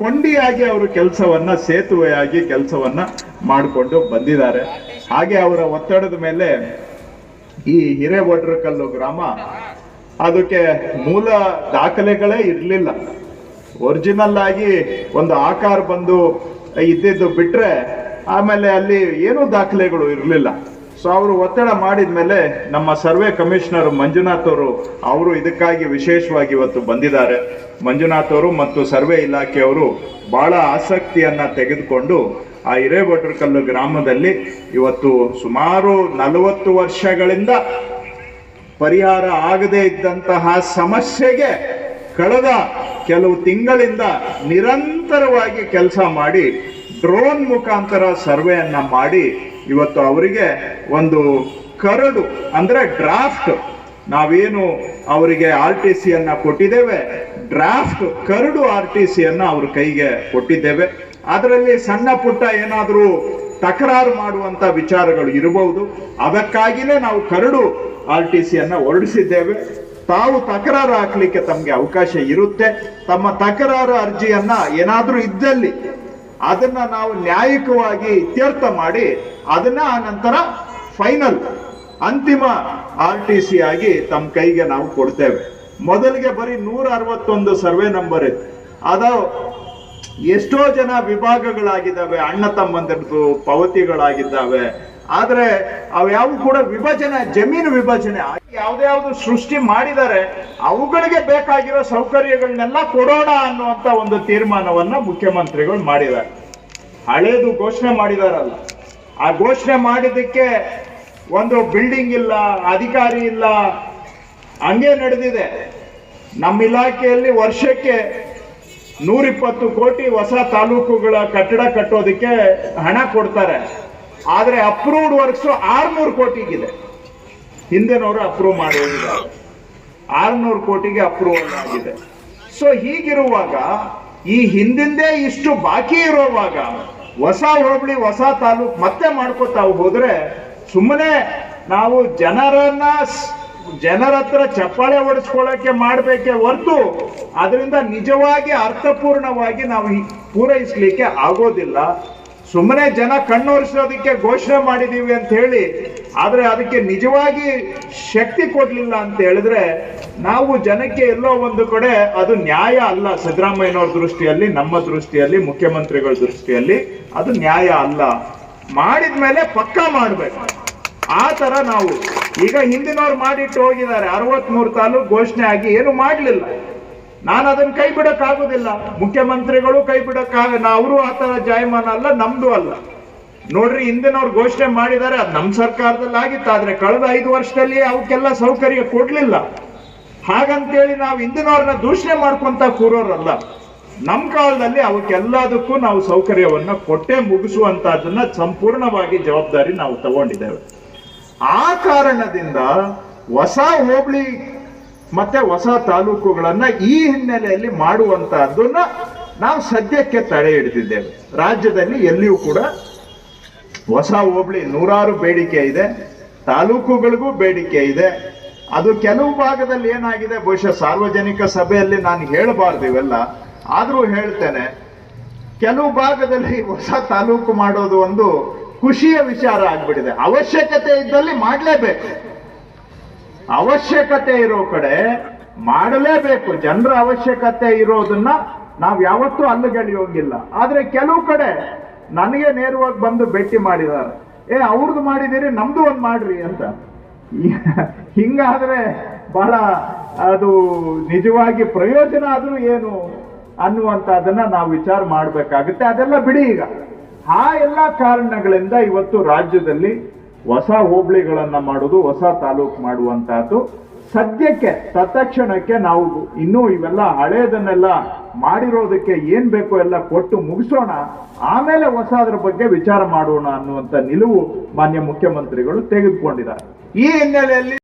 ಕೊಂಡಿಯಾಗಿ ಅವರು ಕೆಲಸವನ್ನ, ಸೇತುವೆಯಾಗಿ ಕೆಲಸವನ್ನ ಮಾಡಿಕೊಂಡು ಬಂದಿದ್ದಾರೆ. ಹಾಗೆ ಅವರ ಒತ್ತಡದ ಮೇಲೆ ಈ ಹಿರೇವಡ್ರಕಲ್ಲು ಗ್ರಾಮ ಅದಕ್ಕೆ ಮೂಲ ದಾಖಲೆಗಳೇ ಇರಲಿಲ್ಲ. ಒರಿಜಿನಲ್ ಆಗಿ ಒಂದು ಆಕಾರ ಬಂದು ಇದ್ದಿದ್ದು ಬಿಟ್ರೆ ಆಮೇಲೆ ಅಲ್ಲಿ ಏನೂ ದಾಖಲೆಗಳು ಇರಲಿಲ್ಲ. ಸೊ ಅವರು ಒತ್ತಡ ಮಾಡಿದ ಮೇಲೆ ನಮ್ಮ ಸರ್ವೆ ಕಮಿಷನರ್ ಮಂಜುನಾಥ್ ಅವರು ಅವರು ಇದಕ್ಕಾಗಿ ವಿಶೇಷವಾಗಿ ಇವತ್ತು ಬಂದಿದ್ದಾರೆ. ಮಂಜುನಾಥ್ ಅವರು ಮತ್ತು ಸರ್ವೆ ಇಲಾಖೆಯವರು ಬಹಳ ಆಸಕ್ತಿಯನ್ನ ತೆಗೆದುಕೊಂಡು ಆ ಹಿರೇಭಟ್ರಕಲ್ಲು ಗ್ರಾಮದಲ್ಲಿ ಇವತ್ತು ಸುಮಾರು ನಲವತ್ತು ವರ್ಷಗಳಿಂದ ಪರಿಹಾರ ಆಗದೇ ಇದ್ದಂತಹ ಸಮಸ್ಯೆಗೆ ಕಳೆದ ಕೆಲವು ತಿಂಗಳಿಂದ ನಿರಂತರವಾಗಿ ಕೆಲಸ ಮಾಡಿ ಡ್ರೋನ್ ಮುಖಾಂತರ ಸರ್ವೆಯನ್ನು ಮಾಡಿ ಇವತ್ತು ಅವರಿಗೆ ಒಂದು ಕರಡು, ಅಂದ್ರೆ ಡ್ರಾಫ್ಟ್ ನಾವೇನು ಅವರಿಗೆ ಆರ್ ಟಿ ಸಿಯನ್ನು ಕೊಟ್ಟಿದ್ದೇವೆ ಡ್ರಾಫ್ಟ್ ಕರಡು ಆರ್ ಟಿ ಸಿಯನ್ನು ಅವ್ರ ಕೈಗೆ ಕೊಟ್ಟಿದ್ದೇವೆ. ಅದರಲ್ಲಿ ಸಣ್ಣ ಪುಟ್ಟ ಏನಾದರೂ ತಕರಾರು ಮಾಡುವಂತ ವಿಚಾರಗಳು ಇರಬಹುದು. ಅದಕ್ಕಾಗಿನೇ ನಾವು ಕರಡು ಆರ್ ಟಿ ಸಿಯನ್ನು ಹೊರಡಿಸಿದ್ದೇವೆ. ತಾವು ತಕರಾರು ಹಾಕಲಿಕ್ಕೆ ತಮಗೆ ಅವಕಾಶ ಇರುತ್ತೆ. ತಮ್ಮ ತಕರಾರು ಅರ್ಜಿಯನ್ನ ಏನಾದರೂ ಇದ್ದಲ್ಲಿ ಅದನ್ನ ನಾವು ನ್ಯಾಯಿಕವಾಗಿ ಇತ್ಯರ್ಥ ಮಾಡಿ ಅದನ್ನ ಆ ನಂತರ ಫೈನಲ್ ಅಂತಿಮ ಆರ್ ಟಿ ಸಿ ಆಗಿ ತಮ್ಮ ಕೈಗೆ ನಾವು ಕೊಡ್ತೇವೆ. ಮೊದಲಿಗೆ ಬರೀ ನೂರ ಅರವತ್ತೊಂದು ಸರ್ವೆ ನಂಬರ್ ಇತ್ತು. ಅದ ಎಷ್ಟೋ ಜನ ವಿಭಾಗಗಳಾಗಿದ್ದಾವೆ, ಅಣ್ಣ ತಮ್ಮಂದಿರದು ಪಾವತಿಗಳಾಗಿದ್ದಾವೆ. ಆದ್ರೆ ಅವ್ಯಾವು ಕೂಡ ವಿಭಜನೆ, ಜಮೀನು ವಿಭಜನೆ ಆಗಿ ಯಾವ್ದ್ಯಾವ್ದು ಸೃಷ್ಟಿ ಮಾಡಿದರೆ ಅವುಗಳಿಗೆ ಬೇಕಾಗಿರೋ ಸೌಕರ್ಯಗಳನ್ನೆಲ್ಲ ಕೊಡೋಣ ಅನ್ನುವಂತ ಒಂದು ತೀರ್ಮಾನವನ್ನ ಮುಖ್ಯಮಂತ್ರಿಗಳು ಮಾಡಿದ್ದಾರೆ. ಹಳೇದು ಘೋಷಣೆ ಮಾಡಿದಾರಲ್ಲ. ಆ ಘೋಷಣೆ ಮಾಡಿದ್ದಕ್ಕೆ ಒಂದು ಬಿಲ್ಡಿಂಗ್ ಇಲ್ಲ, ಅಧಿಕಾರಿ ಇಲ್ಲ, ಹಂಗೆ ನಡೆದಿದೆ. ನಮ್ಮ ಇಲಾಖೆಯಲ್ಲಿ ವರ್ಷಕ್ಕೆ ನೂರಿಪ್ಪತ್ತು ಕೋಟಿ ಹೊಸ ತಾಲೂಕುಗಳ ಕಟ್ಟಡ ಕಟ್ಟೋದಕ್ಕೆ ಹಣ ಕೊಡ್ತಾರೆ. ಆದರೆ ಅಪ್ರೂವ್ಡ್ ವರ್ಕ್ಸ್ ಆರ್ನೂರು ಕೋಟಿಗಿದೆ. ಹಿಂದೆನವರು ಅಪ್ರೂವ್ ಮಾಡಿದ್ದಾರೆ ಆರ್ನೂರು ಕೋಟಿಗೆ ಅಪ್ರೂವಲ್ ಆಗಿದೆ. ಸೊ ಹೀಗಿರುವಾಗ ಈ ಹಿಂದಿಂದೇ ಇಷ್ಟು ಬಾಕಿ ಇರುವಾಗ ಹೊಸ ಹೋಬಳಿ, ಹೊಸ ತಾಲೂಕು ಮತ್ತೆ ಮಾಡ್ಕೋತಾ ಹೋದ್ರೆ ಸುಮ್ಮನೆ ನಾವು ಜನರನ್ನ ಜನರ ಹತ್ರ ಚಪ್ಪಾಳೆ ಹೊಡಿಸ್ಕೊಳ್ಳಕ್ಕೆ ಮಾಡ್ಬೇಕೆ ಹೊರತು ಅದರಿಂದ ನಿಜವಾಗಿ ಅರ್ಥಪೂರ್ಣವಾಗಿ ನಾವು ಪೂರೈಸ್ಲಿಕ್ಕೆ ಆಗೋದಿಲ್ಲ. ಸುಮ್ಮನೆ ಜನ ಕಣ್ಣೋರಿಸೋದಕ್ಕೆ ಘೋಷಣೆ ಮಾಡಿದೀವಿ ಅಂತ ಹೇಳಿ, ಆದರೆ ಅದಕ್ಕೆ ನಿಜವಾಗಿ ಶಕ್ತಿ ಕೊಡಲಿಲ್ಲ ಅಂತ ಹೇಳಿದ್ರೆ ನಾವು ಜನಕ್ಕೆ ಎಲ್ಲೋ ಒಂದು ಕಡೆ ಅದು ನ್ಯಾಯ ಅಲ್ಲ ಸಿದ್ದರಾಮಯ್ಯನವ್ರ ದೃಷ್ಟಿಯಲ್ಲಿ, ನಮ್ಮ ದೃಷ್ಟಿಯಲ್ಲಿ, ಮುಖ್ಯಮಂತ್ರಿಗಳ ದೃಷ್ಟಿಯಲ್ಲಿ ಅದು ನ್ಯಾಯ ಅಲ್ಲ. ಮಾಡಿದ್ಮೇಲೆ ಪಕ್ಕಾ ಮಾಡಬೇಕು. ಆ ಥರ ನಾವು ಈಗ ಹಿಂದಿನವ್ರು ಮಾಡಿಟ್ಟು ಹೋಗಿದ್ದಾರೆ, ಅರವತ್ಮೂರು ತಾಲೂಕು ಘೋಷಣೆ ಆಗಿ ಏನು ಮಾಡ್ಲಿಲ್ಲ. ನಾನು ಅದನ್ನು ಕೈ ಬಿಡೋಕ್ಕಾಗೋದಿಲ್ಲ ಮುಖ್ಯಮಂತ್ರಿಗಳು ಕೈ ಬಿಡಕ್ ಅವರು ಆ ಥರ ಜಾಯಮಾನ ಅಲ್ಲ, ನಮ್ದು ಅಲ್ಲ. ನೋಡ್ರಿ, ಹಿಂದಿನವ್ರು ಘೋಷಣೆ ಮಾಡಿದ್ದಾರೆ, ಅದು ನಮ್ಮ ಸರ್ಕಾರದಲ್ಲಿ ಆಗಿತ್ತು ಆದರೆ ಕಳೆದ ಐದು ವರ್ಷದಲ್ಲಿ ಅವಕ್ಕೆಲ್ಲ ಸೌಕರ್ಯ ಕೊಡ್ಲಿಲ್ಲ. ಹಾಗಂತೇಳಿ ನಾವು ಹಿಂದಿನವ್ರನ್ನ ದೂಷಣೆ ಮಾಡ್ಕೊಂತ ಕೂರೋರಲ್ಲ. ನಮ್ಮ ಕಾಲದಲ್ಲಿ ಅವಕ್ಕೆಲ್ಲದಕ್ಕೂ ನಾವು ಸೌಕರ್ಯವನ್ನ ಕೊಟ್ಟೆ ಮುಗಿಸುವಂತಹದನ್ನ ಸಂಪೂರ್ಣವಾಗಿ ಜವಾಬ್ದಾರಿ ನಾವು ತಗೊಂಡಿದ್ದೇವೆ. ಆ ಕಾರಣದಿಂದ ಹೊಸ ಹೋಬಳಿ ಮತ್ತೆ ಹೊಸ ತಾಲೂಕುಗಳನ್ನ ಈ ಹಿನ್ನೆಲೆಯಲ್ಲಿ ಮಾಡುವಂತಹದ್ದನ್ನ ನಾವು ಸದ್ಯಕ್ಕೆ ತಡೆ ಹಿಡಿದಿದ್ದೇವೆ. ರಾಜ್ಯದಲ್ಲಿ ಎಲ್ಲಿಯೂ ಕೂಡ ಹೊಸ ಹೋಬಳಿ ನೂರಾರು ಬೇಡಿಕೆ ಇದೆ. ತಾಲೂಕುಗಳಿಗೂ ಬೇಡಿಕೆ ಇದೆ. ಅದು ಕೆಲವು ಭಾಗದಲ್ಲಿ ಏನಾಗಿದೆ, ಬಹುಶಃ ಸಾರ್ವಜನಿಕ ಸಭೆಯಲ್ಲಿ ನಾನು ಹೇಳಬಾರ್ದು ಇವೆಲ್ಲ. ಆದರೂ ಹೇಳ್ತೇನೆ, ಕೆಲವು ಭಾಗದಲ್ಲಿ ಹೊಸ ತಾಲೂಕು ಮಾಡೋದು ಒಂದು ಖುಷಿಯ ವಿಚಾರ ಆಗ್ಬಿಟ್ಟಿದೆ. ಅವಶ್ಯಕತೆ ಇದ್ದಲ್ಲಿ ಮಾಡಲೇಬೇಕು. ಅವಶ್ಯಕತೆ ಇರೋ ಕಡೆ ಮಾಡಲೇಬೇಕು. ಜನರ ಅವಶ್ಯಕತೆ ಇರೋದನ್ನ ನಾವು ಯಾವತ್ತೂ ಅಲ್ಲುಗೆಳೆಯೋಂಗಿಲ್ಲ. ಆದರೆ ಕೆಲವು ಕಡೆ ನನಗೆ ನೇರವಾಗಿ ಬಂದು ಭೇಟಿ ಮಾಡಿದ್ದಾರೆ. ಏ ಅವ್ರದ್ದು ಮಾಡಿದಿರಿ, ನಮ್ದು ಒಂದು ಮಾಡ್ರಿ ಅಂತ. ಹಿಂಗಾದ್ರೆ ಬಹಳ ಅದು ನಿಜವಾಗಿ ಪ್ರಯೋಜನ ಆದ್ರೂ ಏನು ಅನ್ನುವಂಥದ್ದನ್ನು ನಾವು ವಿಚಾರ ಮಾಡಬೇಕಾಗುತ್ತೆ. ಅದೆಲ್ಲ ಬಿಡಿ ಈಗ. ಆ ಎಲ್ಲ ಕಾರಣಗಳಿಂದ ಇವತ್ತು ರಾಜ್ಯದಲ್ಲಿ ಹೊಸ ಹೋಬಳಿಗಳನ್ನು ಮಾಡೋದು, ಹೊಸ ತಾಲೂಕು ಮಾಡುವಂತಹದ್ದು. ಸದ್ಯಕ್ಕೆ, ತತ್ಕ್ಷಣಕ್ಕೆ ನಾವು ಇನ್ನೂ ಇವೆಲ್ಲ ಹಳೆಯದನ್ನೆಲ್ಲ ಮಾಡಿರೋದಕ್ಕೆ ಏನ್ ಬೇಕೋ ಎಲ್ಲ ಕೊಟ್ಟು ಮುಗಿಸೋಣ. ಆಮೇಲೆ ಹೊಸದ್ರ ಬಗ್ಗೆ ವಿಚಾರ ಮಾಡೋಣ ಅನ್ನುವಂತ ನಿಲುವು ಮಾನ್ಯ ಮುಖ್ಯಮಂತ್ರಿಗಳು ತೆಗೆದುಕೊಂಡಿದ್ದಾರೆ. ಈ ಹಿನ್ನೆಲೆಯಲ್ಲಿ